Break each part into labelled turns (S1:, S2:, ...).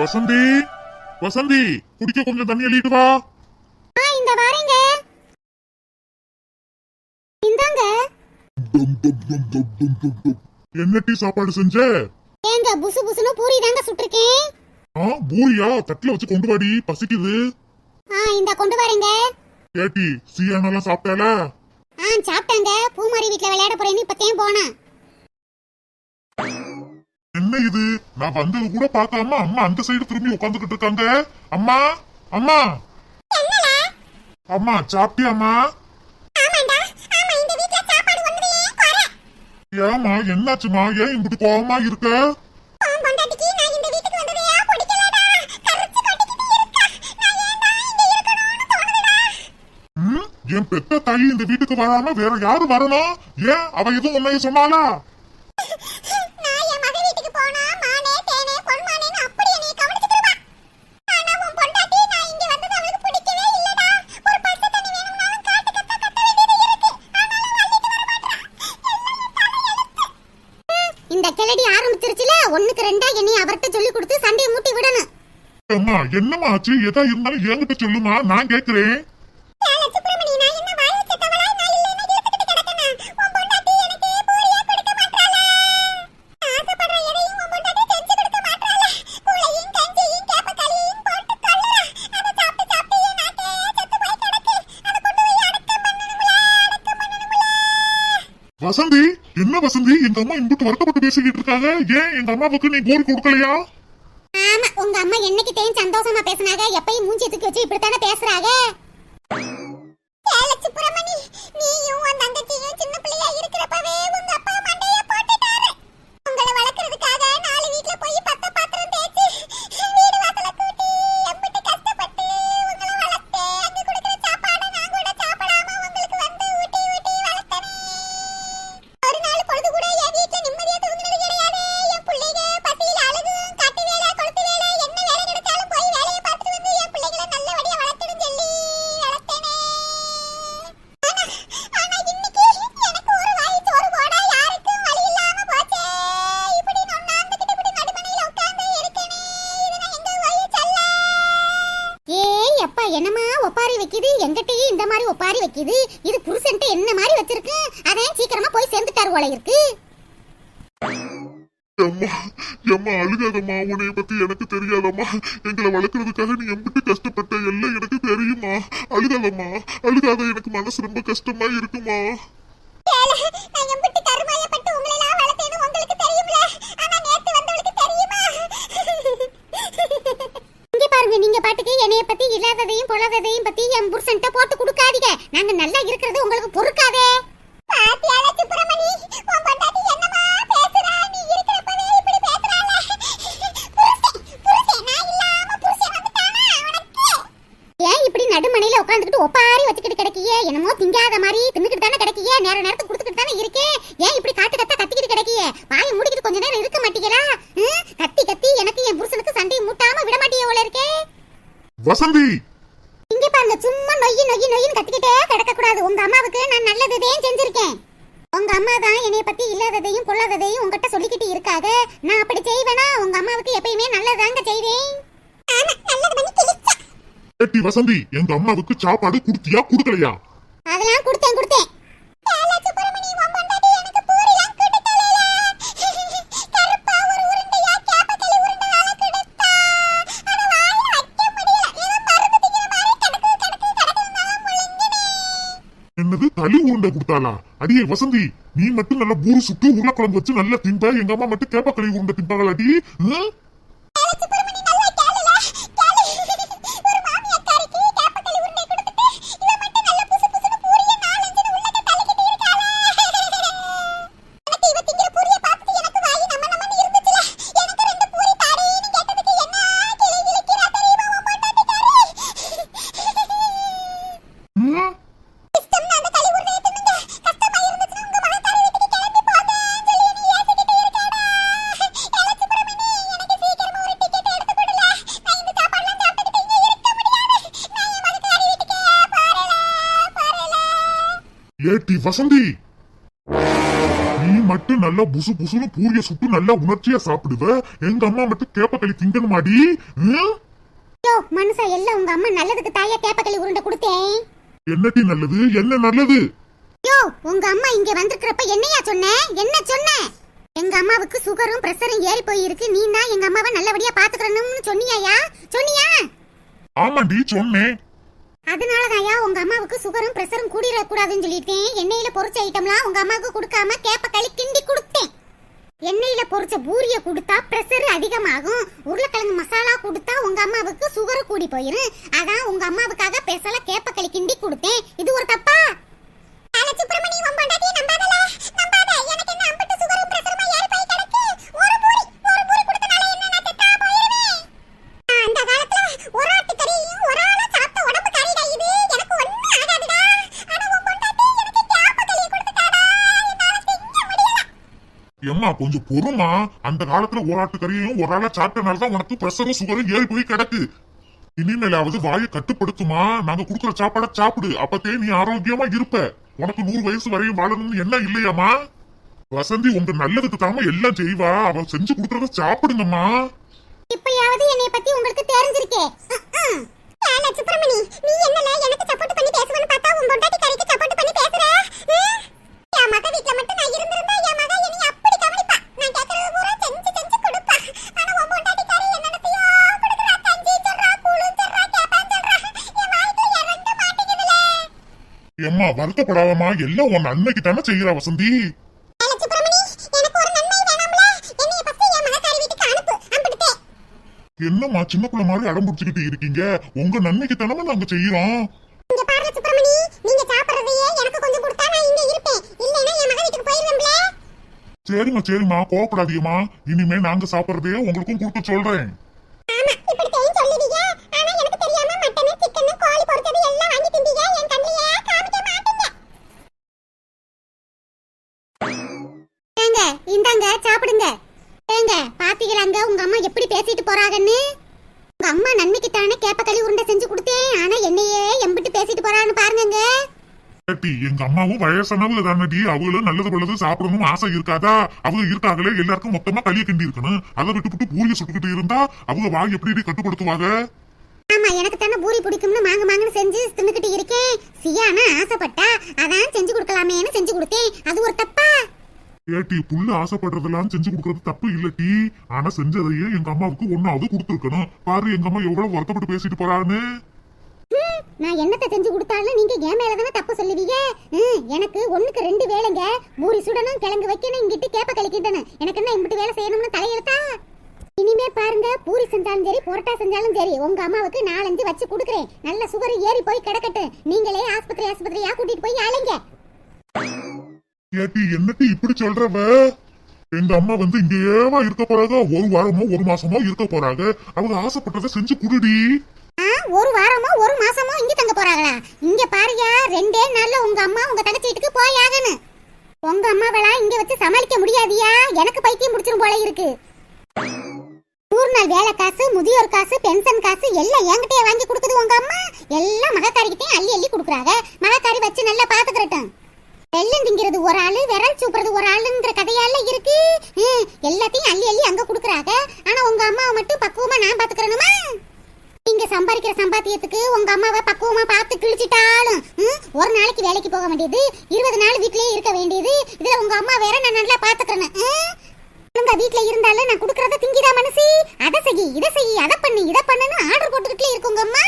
S1: வசந்தி வசந்தி குடிக்க கொஞ்சம் தண்ணி அள்ளிட்டு வா.
S2: இந்த வாரேங்க. இந்தாங்க.
S1: என்ன டீ சாப்பாடு செஞ்ச?
S2: ஏங்க புசு புசுன்னு பூரி தாங்க சுட்டிருக்கேன்.
S1: ஆ பூரியா? தட்டுல வச்சு கொண்டு வாடி பசிக்குது.
S2: ஆ இந்த கொண்டு வரேங்க.
S1: ஏட்டி சீயானெல்லாம் சாப்பிட்டாளா?
S2: ஆ சாப்பிட்டாங்க. பூமாரி வீட்ல விளையாட போறேன்னு இப்பத்தேன் போனேன்.
S1: என்ன இது? நான் வந்தது கூட பார்க்காம அம்மா அந்த சைடு திரும்பி உட்காந்துக்கிட்டு இருக்காங்க. அம்மா அம்மா. அம்மா சாப்பிட்டியாம்மா?
S2: ஆமாண்டா ஆமா இந்த வீட்ல சாப்பாடு ஒண்ணுமே குறை.
S1: ஏம்மா என்னாச்சுமா ஏன் இப்படி கோவமா இருக்க? என் பெத்த தாயி இந்த வீட்டுக்கு வராம வேற யாரு வரணும்? ஏன் அவ எதுவும் உன்னைய சொன்னாளா?
S2: நீ அவர்கிட்ட சொல்லி கொடுத்து சண்டையை மூட்டி விடணும்.
S1: அம்மா என்னமா ஆச்சு? எதா இருந்தாலும் என்கிட்ட சொல்லுமா? நான் கேக்குறேன். வசந்தி என்ன வசந்தி? எங்க அம்மா இன்புட்டு வருத்தப்பட்டு பேசிக்கிட்டு இருக்காங்க. ஏன் எங்க அம்மாவுக்கு நீ போர் கொடுக்கலையா?
S2: ஆமா உங்க அம்மா என்னைக்கு தேன் சந்தோஷமா பேசினாங்க? எப்பயும் மூஞ்சி தூக்கி வச்சு இப்படித்தானே பேசுறாங்க? போல இருக்கு
S1: அம்மா எம்மா அழுகாதம்மா. உன்னைய பத்தி எனக்கு தெரியாதம்மா. எங்களை வளர்க்கறதுக்காக நீ எம்பிட்டு கஷ்டப்பட்ட எல்லாம் எனக்கு தெரியுமா? அழுகாதம்மா. அழுகாத எனக்கு மனசு ரொம்ப கஷ்டமா இருக்குமா?
S2: நீங்க பாட்டுக்கு என்னைய பத்தி இல்லாததையும் பொல்லாததையும் பத்தி என் புருஷன்ட்ட நடுமனையில உட்காந்துக்கிட்டு ஒப்பாரி வச்சுக்கிட்டு கிடக்கியே. என்னமோ திங்காத மாதிரி தின்னுக்கிட்டு தானே கிடக்கியே. நேர நேரத்துக்கு கொடுத்துக்கிட்டு தானே இருக்கே. ஏன் இப்படி காட்டு கத்த கத்திக்கிட்டு கிடக்கியே? வாயை மூடிக்கிட்டு கொஞ்ச நேரம் இருக்க மாட்டீங்களா? கத்தி கத்தி எனக்கு என் புருஷனுக்கு சண்டையை மூட்டாம விட மாட்டியே போல இருக்கே.
S1: வசந்தி!
S2: இங்க பாருங்க சும்மா நொய்யி நொய்யி நொய்யின்னு கத்திக்கிட்டே கிடக்க கூடாது உங்க அம்மாவுக்கு நான் நல்லதுதையும் செஞ்சிருக்கேன். உங்க அம்மா தான் என்னைய பத்தி இல்லாததையும் பொல்லாததையும் உங்ககிட்ட சொல்லிக்கிட்டு இருக்காக. நான் அப்படி செய்வேனா? உங்க அம்மாவுக்கு எப்பயுமே நல்லதாங்க செய்வேன் ஆமா நல்லது பண்ணி கிழிச்சா
S1: ஏட்டி வசந்தி எங்க அம்மாவுக்கு சாப்பாடு குடுத்தியா குடுக்கலையா?
S2: அதெல்லாம் கொடுத்தேன் கொடுத்தேன்.
S1: என்னது களி உருண்டை கொடுத்தாளா? அடியே வசந்தி நீ மட்டும் நல்லா பூரி சுட்டு உருளைக்குழம்பு வச்சு நல்லா திம்ப எங்க அம்மா மட்டும் கேப்ப களி உருண்டை திம்பாங்களாடி ஏட்டி வசந்தி. நீ மட்டும் நல்லா புசு புசுன்னு பூரிய சுட்டு நல்லா உணர்ச்சியா சாப்பிடுவ. எங்க அம்மா மட்டும் கேப்பக்களி திங்கணுமாடி? ம்?
S2: யோ மனுஷா எல்லாம் உங்க அம்மா நல்லதுக்கு தாயா கேப்பக்களி உருண்டை கொடுத்தேன்.
S1: என்னடி நல்லது? என்ன நல்லது?
S2: யோ உங்க அம்மா இங்க வந்திருக்கிறப்ப என்னையா சொன்ன? என்ன சொன்ன? எங்க அம்மாவுக்கு சுகரும் பிரஷரும் ஏறி போயிருக்கு. நீ தான் எங்க அம்மாவை நல்லபடியா பாத்துக்கறணும்னு சொன்னியாயா? சொன்னியா?
S1: ஆமாண்டி சொன்னேன்.
S2: அதனாலதாயா உங்க அம்மாவுக்கு சுகரும் பிரஷரும் கூடிட கூடாதுன்னு சொல்லிட்டேன். எண்ணெயில பொரிச்ச ஐட்டம்லாம் உங்க அம்மாவுக்கு கொடுக்காம கேப்ப களி கிண்டி கொடுத்தேன். எண்ணெயில பொரிச்ச பூரிய கொடுத்தா பிரஷர் அதிகமாகும். உருளைக்கிழங்கு மசாலா கொடுத்தா உங்க அம்மாவுக்கு சுகர் கூடி போயிரும். அதான் உங்க அம்மாவுக்காக பெசல கேப்ப களி கிண்டி கொடுத்தேன். இது ஒரு தப்பு
S1: எம்மா கொஞ்சம் பொறுமா. அந்த காலத்துல ஒரு ஆட்டு கறியையும் ஒரு ஆளா சாப்பிட்டனாலதான் உனக்கு பிரஷரும் சுகரும் ஏறி போய் கிடக்கு. இனிமேலாவது வாயை கட்டுப்படுத்துமா? நாங்க குடுக்குற சாப்பாட சாப்பிடு. அப்பத்தே நீ ஆரோக்கியமா இருப்ப. உனக்கு நூறு வயசு வரையும் வாழணும்னு என்ன இல்லையாமா வசந்தி உங்க நல்லதுக்கு தாம எல்லாம் செய்வா. அவ செஞ்சு கொடுக்கறத சாப்பிடுங்கம்மா.
S2: இப்பயாவது என்னை பத்தி உங்களுக்கு தெரிஞ்சிருக்கே. சுப்பிரமணி நீ என்னல எனக்கு சப்போர்ட் பண்ணி பேசுவன்னு பார்த்தா உன் பொண்டாட்டி கறிக்கு சப்போர்ட் பண்ணி பேசுற? என் மக வீட்ல மட்டும் நான் இருந்திருந்தா என் மக
S1: எம்மா வருத்தப்படாதம்மா. எல்லாம் உன் நன்மைக்கு தானே செய்யறா வசந்தி. என்னம்மா சின்ன பிள்ளை மாதிரி அடம் பிடிச்சுக்கிட்டு இருக்கீங்க? உங்க நன்மைக்கு தானே நாங்க செய்யறோம். சரிம்மா சரிம்மா. கோவப்படாதீங்கம்மா. இனிமே நாங்க சாப்பிடுறதே உங்களுக்கும் கொடுக்க சொல்றேன்
S2: ஆமா இப்படி தெரியும் சொல்லுவீங்க ஆனா எனக்கு தெரியாம மட்டன் சிக்கன் கோழி பொரிச்சது எல்லாம் வாங்கி திம்பீங்க என் கண்ணிலே காமிக்க மாட்டீங்க ஏங்க இந்தாங்க சாப்பிடுங்க ஏங்க பாத்தீங்களாங்க உங்க அம்மா எப்படி பேசிட்டு போறாங்கன்னு? உங்க அம்மா நன்மைக்கு தானே கேப்பக்களி உருண்டை செஞ்சு கொடுத்தேன். ஆனா என்னையே எம்பிட்டு பேசிட்டு போறான்னு பாருங்கங்க.
S1: ஏட்டி எங்க அம்மாவும் வயசானவங்க தானடி அவங்களும் நல்லது நல்லது சாப்பிடணும் ஆசை இருக்காதா? அவங்க இருக்காங்களே எல்லாருக்கும் மொத்தமா களிய கிண்டி இருக்கணும். அதை விட்டு விட்டு பூரிய சுட்டுக்கிட்டு இருந்தா அவங்க வாய் எப்படி கட்டுப்படுத்துவாங்க
S2: ஆமா எனக்கு தானே பூரி பிடிக்கும்னு மாங்க மாங்கன்னு செஞ்சு தின்னுக்கிட்டு இருக்கேன். சியானா ஆசைப்பட்டா அதான் செஞ்சு கொடுக்கலாமேன்னு செஞ்சு கொடுத்தேன். அது ஒரு தப்பா?
S1: ஏட்டி புள்ள ஆசைப்படுறதெல்லாம் செஞ்சு கொடுக்கறது தப்பு இல்லட்டி ஆனா செஞ்சதையே எங்க அம்மாவுக்கு ஒன்னாவது கொடுத்துருக்கணும். பாரு எங்க அம்மா எவ்வளவு வருத்தப்பட்டு பேசிட்டு போறான்னு.
S2: நான் என்னத்தை செஞ்சு கொடுத்தாலும் நீங்க என் மேல தானே தப்பு சொல்லுவீங்க ஹம், எனக்கு ஒண்ணுக்கு ரெண்டு வேலைங்க பூரி சுடணும் கிழங்கு வைக்கணும் இங்கிட்டு கேப்ப கழிக்கிட்டணும் எனக்கு என்ன இப்படி வேலை செய்யணும்னு தலையெழுத்தா இனிமே பாருங்க பூரி செஞ்சாலும் சரி பொரோட்டா செஞ்சாலும் சரி உங்க அம்மாவுக்கு நாலஞ்சு வச்சு கொடுக்குறேன் நல்ல சுகர் ஏறி போய் கிடக்கட்டும் நீங்களே ஆஸ்பத்திரி ஆஸ்பத்திரியா கூட்டிட்டு போய் அலைங்க
S1: ஏட்டி என்னட்டி இப்படி சொல்றவ எங்க அம்மா வந்து இங்கேவா இருக்க போறாங்க? ஒரு வாரமோ ஒரு மாசமோ இருக்க போறாங்க. அவங்க ஆசைப்பட்டதை செஞ்சு குடுடி.
S2: ஒரு வாரமோ ஒரு மாசமோ இங்க தங்க போறாங்களா? இங்க பாருயா ரெண்டே நாள்ல உங்க அம்மா உங்க தங்கச்சி வீட்டுக்கு போய் ஆகணும் உங்க அம்மாவெல்லாம் இங்க வச்சு சமாளிக்க முடியாதியா? எனக்கு பைத்தியம் முடிச்சிரும் போல இருக்கு. நூறு நாள் வேலை காசு முதியோர் காசு பென்ஷன் காசு எல்லாம் என்கிட்டயே வாங்கி கொடுக்குது உங்க அம்மா. எல்லாம் மகக்காரிக்கிட்டே அள்ளி அள்ளி கொடுக்குறாங்க. மகக்காரி வச்சு நல்லா பாத்துக்கிறட்டும். வெள்ளம் திங்கிறது ஒரு ஆளு விரல் சூப்புறது ஒரு ஆளுங்கிற கதையெல்லாம் இருக்கு. எல்லாத்தையும் அள்ளி அள்ளி அங்க குடுக்குறாங்க. ஆனா உங்க அம்மாவை மட்டும் பக்குவமா நான் பாத்துக்கிறேனுமா நீங்க சம்பாதிக்கிற சம்பாத்தியத்துக்கு உங்க அம்மாவை பக்குவமா பார்த்து கிழிச்சிட்டாலும் ஒரு நாளைக்கு வேலைக்கு போக வேண்டியது இருபது நாள் வீட்லயே இருக்க வேண்டியது. இதுல உங்க அம்மா வேற நான் நல்லா பாத்துக்கிறேன் உங்க வீட்ல இருந்தாலும் நான் குடுக்கறத திங்கிதா மனசு? அதை செய் இதை செய் அதை பண்ணு இதை பண்ணுன்னு ஆர்டர் போட்டுக்கிட்டே இருக்கு உங்க அம்மா.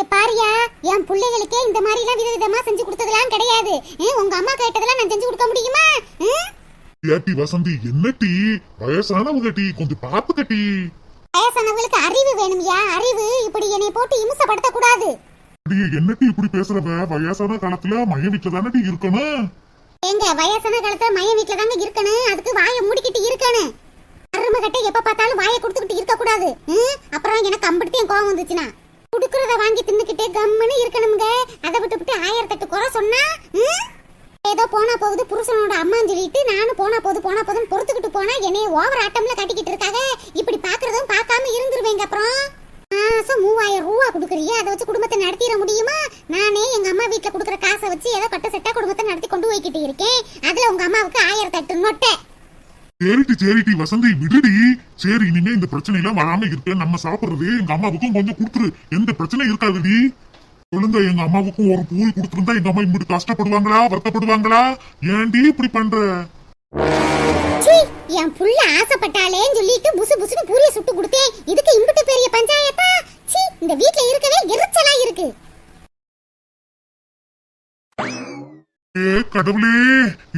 S2: இங்க பாரியா என் பிள்ளைகளுக்கே இந்த மாதிரி எல்லாம் விதவிதமா செஞ்சு கொடுத்ததெல்லாம் கிடையாது. உங்க அம்மா கேட்டதெல்லாம் நான் செஞ்சு கொடுக்க முடியுமா?
S1: ஏட்டி வசந்தி என்னட்டி வயசானவங்க டீ கொஞ்சம் பாத்து கட்டி
S2: வயசானவங்களுக்கு அறிவு வேணும்யா அறிவு. இப்படி என்னை போட்டு இம்சப்படுத்த கூடாது
S1: அடியே என்னட்டி இப்படி பேசுறவ? வயசான காலத்துல மைய வீட்டுல தானே இருக்கணும்.
S2: எங்க வயசான காலத்துல மைய வீட்ல தாங்க இருக்கணும். அதுக்கு வாயை மூடிக்கிட்டு இருக்கணும். அருமை கட்ட எப்ப பார்த்தாலும் வாயை கொடுத்துக்கிட்டு இருக்க கூடாது? அப்புறம் எனக்கு அம்பிட்டு கோவம் வந்துச்சுன்னா. குடுக்கறத வாங்கி தின்னுக்கிட்டே கம்முன்னு இருக்கணுங்க அதை விட்டு விட்டு ஆயிரத்தெட்டு குறை சொன்னா ஏதோ போனா போகுது புருஷனோட அம்மான்னு சொல்லிட்டு நானும் போனா போகுது போனா போதுன்னு பொறுத்துக்கிட்டு போனா என்னைய ஓவர் ஆட்டம்ல கட்டிக்கிட்டு இருக்காங்க இப்படி பாக்குறதும் பார்க்காம இருந்துருவேங்க அப்புறம். மாசம் மூவாயிரம் ரூபா கொடுக்குறியே? அதை வச்சு குடும்பத்தை நடத்திட முடியுமா? நானே எங்க அம்மா வீட்டுல கொடுக்குற காசை வச்சு ஏதோ கட்ட செட்டா குடும்பத்தை நடத்தி கொண்டு போய்கிட்டு இருக்கேன். அதுல உங்க அம்மாவுக்கு ஆயிரத்தி எட்டு நொட்டை.
S1: சரிட்டி சரிட்டி வசந்தி விடுடி. சரி இனிமே இந்த பிரச்சனை எல்லாம் வராம இருக்க. நம்ம சாப்பிடுறது எங்க அம்மாவுக்கும் கொஞ்சம் கொடுத்துரு. எந்த பிரச்சனையும் இருக்காதுடி. சொல்லுங்க எங்க அம்மாவுக்கும் ஒரு பூரி கொடுத்துருந்தா எங்க அம்மா இப்படி கஷ்டப்படுவாங்களா வருத்தப்படுவாங்களா? ஏன்டி இப்படி பண்ற?
S2: என் புள்ள ஆசைப்பட்டாலேன்னு சொல்லிட்டு புசு புசுன்னு பூரிய சுட்டு கொடுத்தேன் இதுக்கு இம்புட்டு பெரிய பஞ்சாயத்தா? சீ இந்த வீட்ல இருக்கவே எரிச்சலா இருக்கு.
S1: ஏ கடவுளே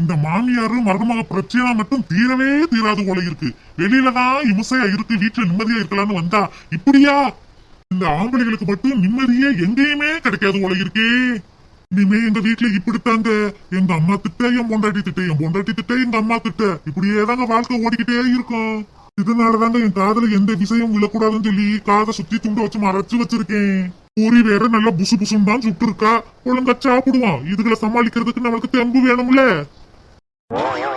S1: இந்த மாமியாரும் மருமக பிரச்சனை மட்டும் தீரவே தீராது போல இருக்கு. வெளியில தான் இருக்கு வீட்டுல நிம்மதியா இருக்கலாம்னு வந்தா இப்படியா? இந்த ஆம்பளைகளுக்கு மட்டும் நிம்மதியே எங்கேயுமே கிடைக்காது போல இருக்கே. இனிமே எங்க வீட்டுல இப்படித்தாங்க? எங்க அம்மா திட்ட என் பொண்டாட்டி திட்ட என் பொண்டாட்டி திட்ட எங்க அம்மா திட்ட. இப்படியே தாங்க வாழ்க்கை ஓடிக்கிட்டே இருக்கும். இதனாலதாங்க என் காதுல எந்த விஷயம் விழக்கூடாதுன்னு சொல்லி காதை சுத்தி துண்டு வச்சு மறைச்சு வச்சிருக்கேன். பூரி வேற நல்லா புசு புசுன்னு தான் சுட்டு இருக்கா ஒழுங்கா சாப்பிடுவான். இதுகளை சமாளிக்கிறதுக்கு நம்மளுக்கு தெம்பு வேணும்ல. Oh, Whoa.